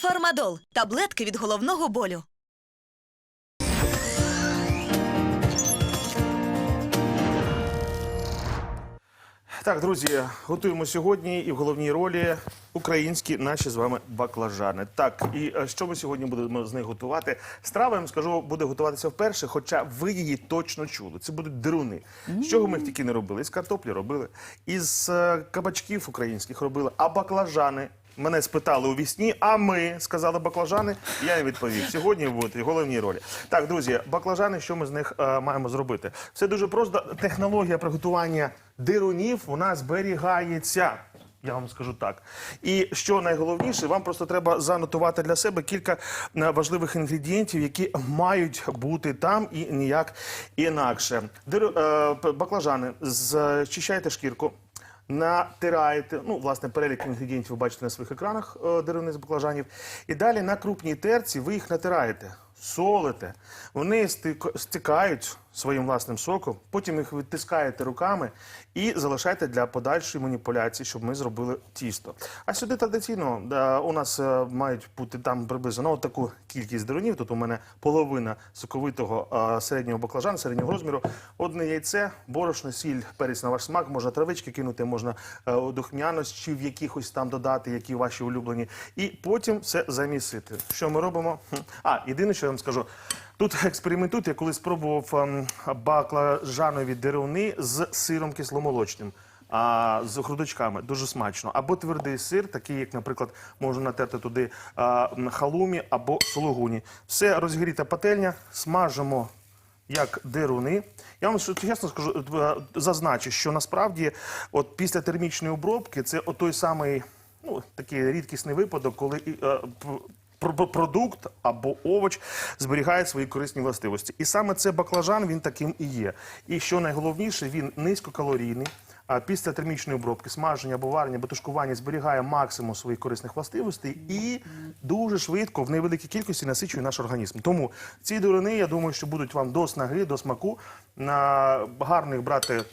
Фармадол таблетки від головного болю. Так, друзі, готуємо сьогодні і в головній ролі українські наші з вами баклажани. Так, і е, що ми сьогодні будемо з них готувати? Страва, я вам скажу, буде готуватися вперше, хоча ви її точно чули. Це будуть дируни. З чого ми їх тільки не робили? Із картоплі робили, із е, кабачків українських робили, а баклажани. Мене спитали у вісні, а ми сказали баклажани. Я їм відповів. Сьогодні в головній ролі. Так, друзі, баклажани, що ми з них е, маємо зробити? Все дуже просто. Технологія приготування дирунів вона зберігається. Я вам скажу так. І що найголовніше, вам просто треба занотувати для себе кілька е, важливих інгредієнтів, які мають бути там і ніяк інакше. Диру, е, баклажани, зчищайте шкірку. Натираєте, ну, власне, перелік інгредієнтів ви бачите на своїх екранах е, деревини з баклажанів. І далі на крупній терці ви їх натираєте, солите. Вони стик- стикають своїм власним соком, потім їх відтискаєте руками і залишаєте для подальшої маніпуляції, щоб ми зробили тісто. А сюди традиційно е, у нас е, мають бути там приблизно ну, таку кількість дерунів. Тут у мене половина соковитого е, середнього баклажану, середнього розміру, одне яйце, борошно, сіль, перець на ваш смак, можна травички кинути, можна е, в якихось там додати, які ваші улюблені. І потім все замісити. Що ми робимо? А, єдине, що вам скажу. Тут експериментуйте, я коли спробував ем, баклажанові деруни з сиром кисломолочним. А, з грудочками дуже смачно. Або твердий сир, такий, як, наприклад, можна натерти туди халумі або сулугуні. Все розгріта пательня, смажимо як деруни. Я вам чесно скажу, е, зазначу, що насправді, от після термічної обробки, це той самий ну, такий рідкісний випадок, коли е, продукт або овоч зберігає свої корисні властивості. І саме це баклажан він таким і є. І що найголовніше, він низькокалорійний. А після термічної обробки, смаження або варення, або зберігає максимум своїх корисних властивостей і дуже швидко в невеликій кількості насичує наш організм. Тому ці дурини, я думаю, що будуть вам до снаги, до смаку. На гарно їх брати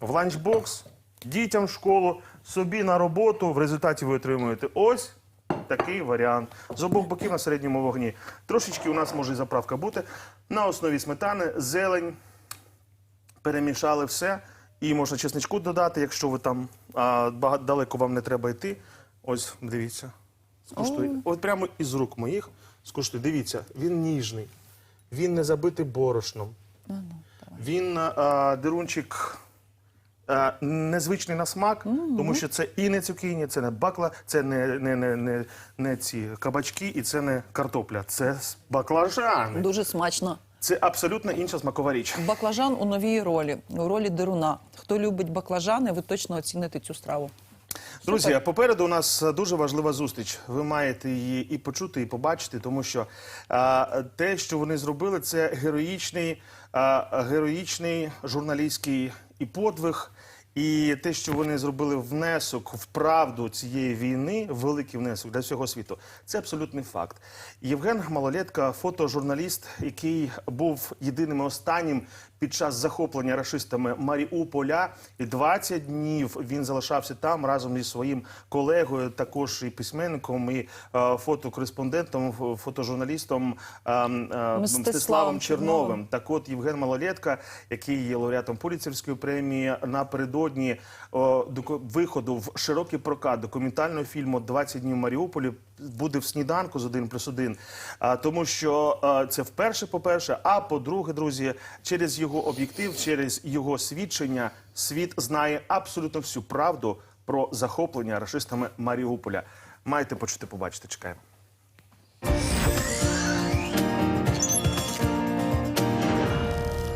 в ланчбокс, дітям в школу, собі на роботу. В результаті ви отримуєте ось такий варіант. З обох боків на середньому вогні. Трошечки у нас може і заправка бути. На основі сметани, зелень, перемішали все. І можна чесничку додати, якщо ви там а, багато, далеко вам не треба йти. Ось, дивіться. Скуштуйте. От прямо із рук моїх скуштуйте. Дивіться, він ніжний, він не забитий борошном. Він а, дирунчик а, незвичний на смак, тому що це і не цукіні, це не бакла, це не, не, не, не, не ці кабачки і це не картопля. Це баклажани. Дуже смачно. Це абсолютно інша смакова річ. Баклажан у новій ролі, у ролі деруна. Хто любить баклажани, ви точно оціните цю страву. Друзі, попереду у нас е, дуже важлива зустріч. Ви маєте її і почути, і побачити, тому що а, те, що вони зробили, це героїчний, а, героїчний журналістський і подвиг. І те, що вони зробили внесок в правду цієї війни, великий внесок для всього світу, це абсолютний факт. Євген Малолетка, фотожурналіст, який був єдиним і останнім під час захоплення рашистами Маріуполя, і 20 днів він залишався там разом зі своїм колегою, також і письменником, і е, фотокореспондентом, фотожурналістом е, е, Мстиславом Мстиславом Черновим. Так от Євген Малолетка, який є лауреатом Пуліцерської премії, напередодні о, доку- виходу в широкий прокат документального фільму «20 днів Маріуполі буде в сніданку з 1 плюс 1. А, тому що а, це вперше, по-перше, а по-друге, друзі, через його об'єктив, через його свідчення світ знає абсолютно всю правду про захоплення рашистами Маріуполя. Маєте почути побачити, чекаємо.